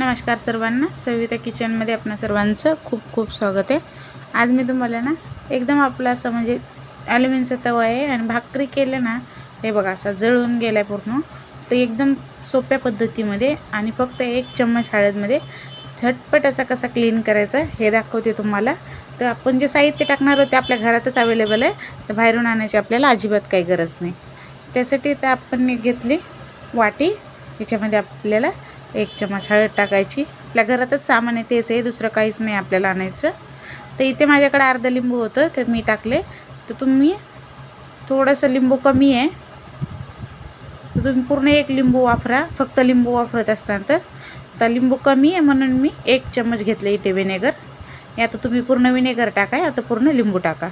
नमस्कार सर्वांना. सविता किचनमध्ये आपणा सर्वांचं खूप खूप स्वागत आहे. आज मी तुम्हाला ना एकदम आपला असं म्हणजे ॲल्युमिनचा तवा आहे आणि भाकरी केलं ना हे बघा असा जळून गेला आहे पूर्ण. तर एकदम सोप्या पद्धतीमध्ये आणि फक्त एक चम्मच हळदमध्ये झटपट असा कसा क्लीन करायचा हे दाखवते तुम्हाला. तर आपण जे साहित्य टाकणार होते आपल्या घरातच अवेलेबल आहे. तर बाहेरून आणायची आपल्याला अजिबात काही गरज नाही. त्यासाठी तर आपण एक घेतली वाटी. याच्यामध्ये आपल्याला एक चमच हळद टाकायची. आपल्या घरातच सामान आहे तेच आहे दुसरं काहीच नाही आपल्याला आणायचं. तर इथे माझ्याकडे अर्ध लिंबू होतं तर मी टाकले. तर तुम्ही थोडंसं लिंबू कमी आहे. तर तुम्ही पूर्ण एक लिंबू वापरा फक्त लिंबू वापरत असताना. तर तर लिंबू कमी आहे म्हणून मी एक चम्मच घेतले इथे व्हिनेगर आता तुम्ही पूर्ण विनेगर टाका आता पूर्ण लिंबू टाका.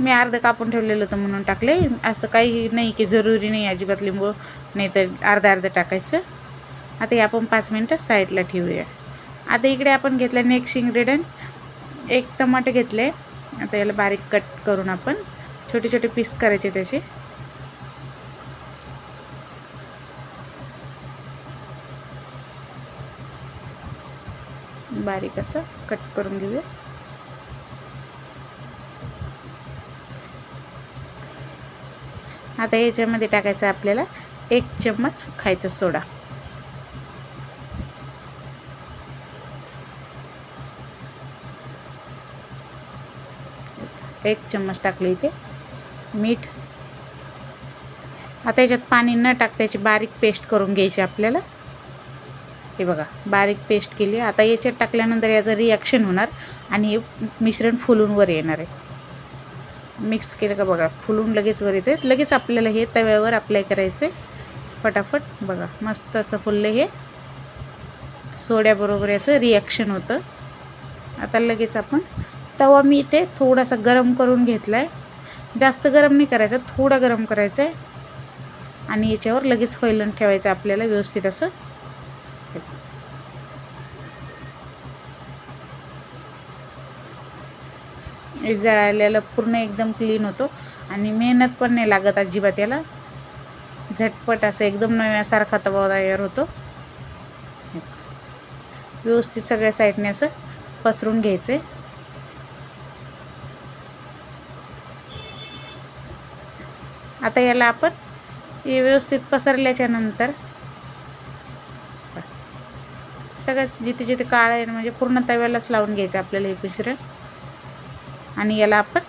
मी अर्धं कापून ठेवलेलं होतं म्हणून टाकले. असं काही नाही की जरुरी नाही अजिबात लिंबू नाही तर अर्धा अर्धं टाकायचं. आता हे आपण पाच मिनटं साईडला ठेवूया. आता इकडे आपण घेतलं नेक्स्ट इन्ग्रेडियंट एक टमाटे घेतले. आता याला बारीक कट करून आपण छोटे छोटे पीस करायचे त्याचे. बारीक असं कट करून घेऊया. आता याच्यामध्ये टाकायचं आपल्याला एक चम्मच खायचा सोडा. एक चम्मच टाकलं इथे. मीठ. आता याच्यात पाणी न टाकता बारीक पेस्ट करून घ्यायची आपल्याला. हे बघा बारीक पेस्ट केली. आता याच्यात टाकल्यानंतर याचं रिॲक्शन होणार आणि मिश्रण फुलून वर येणार आहे. मिक्स केलं का बघा फुलून लगेच वर येते. लगेच आपल्याला हे तव्यावर अप्लाय करायचं आहे फटाफट बघा मस्त असं फुललं हे. सोड्याबरोबर याचं रिॲक्शन होतं. आता लगेच आपण तवा मी इथे थोडासा गरम करून घेतला आहे जास्त गरम नाही करायचा थोडा गरम करायचा आहे आणि याच्यावर लगेच फैलून ठेवायचं आपल्याला व्यवस्थित असं. जळालेलं पूर्ण एकदम क्लीन होतो. आणि मेहनत पण नाही लागत अजिबात याला. झटपट असं एकदम नव्यासारखा तवा तयार होतो. व्यवस्थित सगळ्या साईडने असं पसरून घ्यायचं. आता याला आपण हे व्यवस्थित पसरल्याच्या नंतर सगळ्याच जिथे जिथे काळ आहे म्हणजे पूर्ण तव्यालाच लावून घ्यायचं आपल्याला हे मिश्रण. आणि याला आपण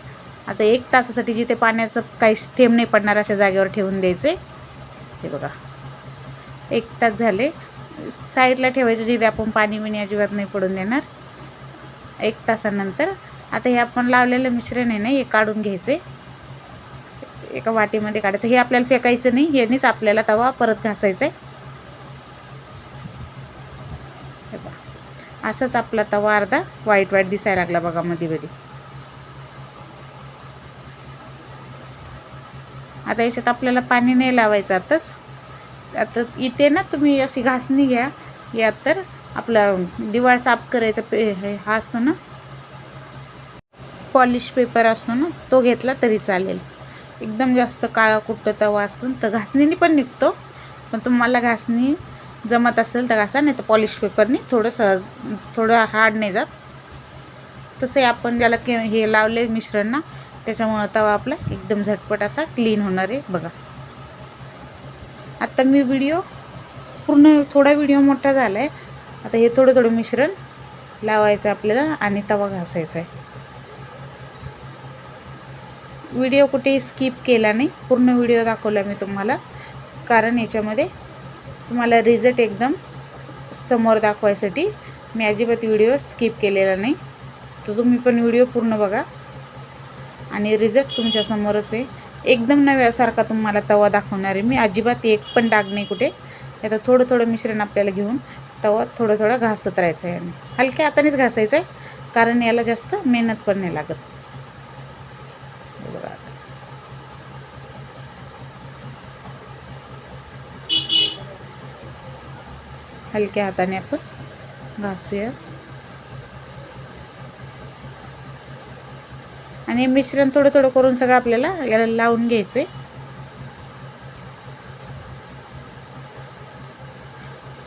आता एक तासासाठी जिथे पाण्याचं काही थेंब नाही पडणार अशा जागेवर ठेवून द्यायचे. हे बघा. एक तास झाले. साईडला ठेवायचं जिथे आपण पाणी बिणी अजिबात नाही पडून देणार. एक तासानंतर आता हे आपण लावलेलं मिश्रण आहे ना हे काढून घ्यायचे. एका वाटीमध्ये काढायचं. हे आपल्याला फेकायचं नाही. यानेच आपल्याला तवा परत घासायचा आहे. असंच आपला तवा अर्धा वाईट वाईट दिसायला लागला बघा मध्ये मध्ये आता याच्यात आपल्याला पाणी नाही लावायचं आताच. आता इथे ना तुम्ही अशी घासणी घ्या. यात तर आपला दिवाळ साफ करायचा पे हा असतो ना. पॉलिश पेपर असतो ना तो घेतला तरी चालेल. एकदम जास्त काळा कुठं तवा असतो तर घासणीने पण निघतो. पण तुम्हाला घासणी जमत असेल तर घासा नाही तर पॉलिश पेपरने थोडं सहज थोडं हार्ड नाही जात. तसं आपण ज्याला के हे लावले मिश्रण ना त्याच्यामुळं तवा आपला एकदम झटपट असा क्लीन होणार आहे. बघा. आत्ता मी व्हिडिओ पूर्ण थोडा व्हिडिओ मोठा झाला आहे आता हे थोडं थोडं मिश्रण लावायचं आपल्याला आणि तवा घासायचा आहे. व्हिडिओ कुठेही स्किप केला नाही. पूर्ण व्हिडिओ दाखवला मी तुम्हाला. कारण याच्यामध्ये तुम्हाला रिझल्ट एकदम समोर दाखवायसाठी मी अजिबात व्हिडिओ स्किप केलेला नाही. तर तुम्ही पण व्हिडिओ पूर्ण बघा. आणि रिझल्ट तुमच्यासमोरच आहे एकदम नव्यासारखा तुम्हाला तवा दाखवणार आहे मी. अजिबात एक पण डाग नाही कुठे. आता थोडं थोडं मिश्रण आपल्याला घेऊन तवा थोडं थोडं घासत राहायचं आहे आणि हलक्या हातानेच घासायचं आहे कारण याला जास्त मेहनत पण नाही लागत. बघा हलक्या हाताने आपण घासूया. आणि मिश्रण थोडं थोडं करून सगळं आपल्याला याला लावून घ्यायचं आहे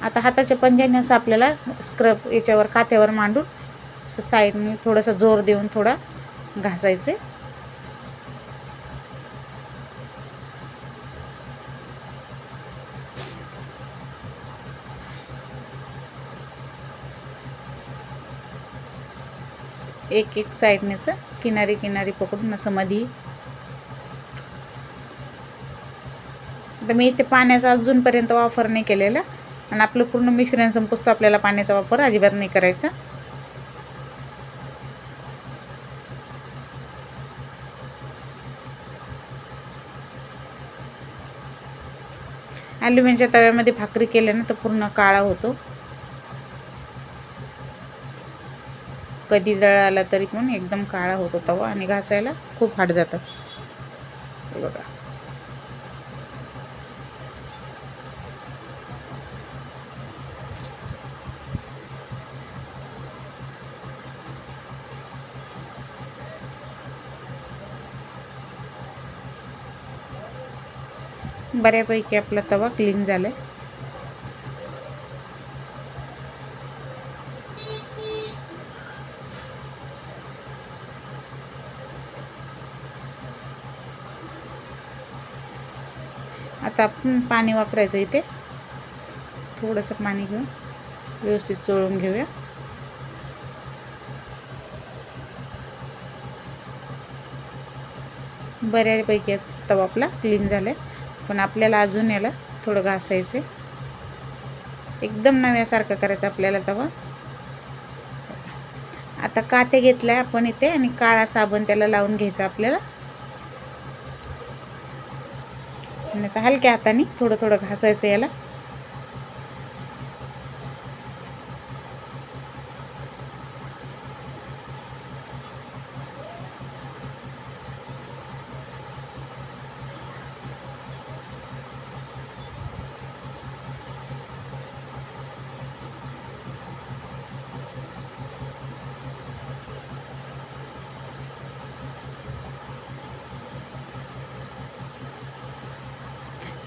आता हाताच्या पंजाने असं आपल्याला स्क्रब याच्यावर काथ्यावर मांडून असं साईडने थोडासा जोर देऊन थोडा घासायचे एक एक साईडने असं किनारी किनारी पकडून असं मधी. तर मी इथे पाण्याचा अजूनपर्यंत वापर नाही केलेला. आणि आपलं पूर्ण मिश्रण संपुसतं आपल्याला पाण्याचा वापर अजिबात नाही करायचा. ॲल्युमिनच्या तव्यामध्ये भाकरी केल्यानं तर पूर्ण काळा होतो. कधी जळाला तरी पण एकदम काळा होतो तवा आणि घासायला खूप हार्ड जातं. हे बघा. बऱ्यापैकी आपला तवा क्लीन झाला आहे आता आपण पाणी वापरायचं इथे. थोडंसं पाणी घेऊन व्यवस्थित चोळून घेऊया. बऱ्यापैकी तवा आपला क्लीन झाला आहे पण आपल्याला अजून याला थोडं घासायचं एकदम नव्यासारखं करायचं आपल्याला तवा. आता काते घेतलाय आपण इथे आणि काळा साबण त्याला लावून घ्यायचा आपल्याला. नाही तर हलक्या हाताने थोडं थोडं घासायचं याला.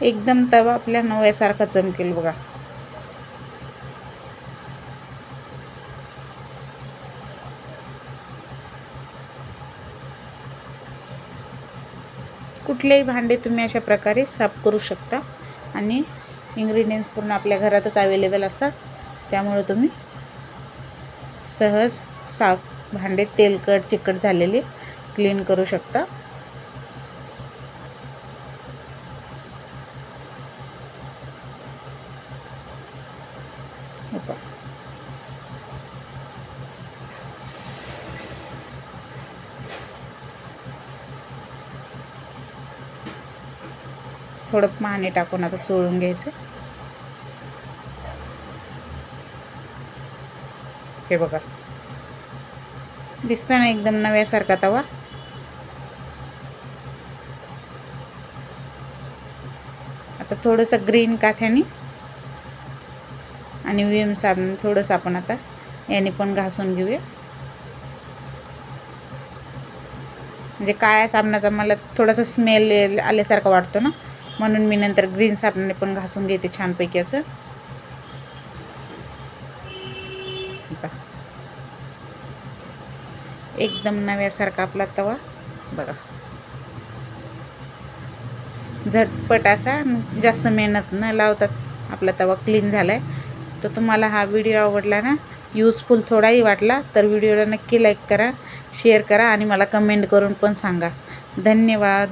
एकदम तवा आपल्या नव्यासारखा चमकेल बघा. कुठलेही भांडे तुम्ही अशा प्रकारे साफ करू शकता आणि इंग्रेडियंट्स पूर्ण आपल्या घरातच अवेलेबल असतात. त्यामुळे तुम्ही सहज साफ भांडे तेलकट चिकट झालेले क्लीन करू शकता. थोडं पाणी टाकून आता चोळून घ्यायचं. हे बघा. दिसतं ना एकदम नव्यासारखा तवा? आता थोडंसं ग्रीन काथ्याने आणि विम साबण थोडंसं आपण आता याने पण घासून घेऊया. म्हणजे काळ्या साबणाचा मला थोडासा स्मेल आल्यासारखा वाटतो ना. म्हणून मी नंतर ग्रीन साबणाने पण घासून घेते छानपैकी असं. एकदम नव्यासारखा आपला तवा. बघा. झटपट असा जास्त मेहनत न लावतात आपला तवा क्लीन झाला आहे तर तुम्हाला हा व्हिडिओ आवडला ना यूजफुल थोडाही वाटला तर व्हिडिओला नक्की लाईक करा शेअर करा आणि मला कमेंट करून पण सांगा. धन्यवाद.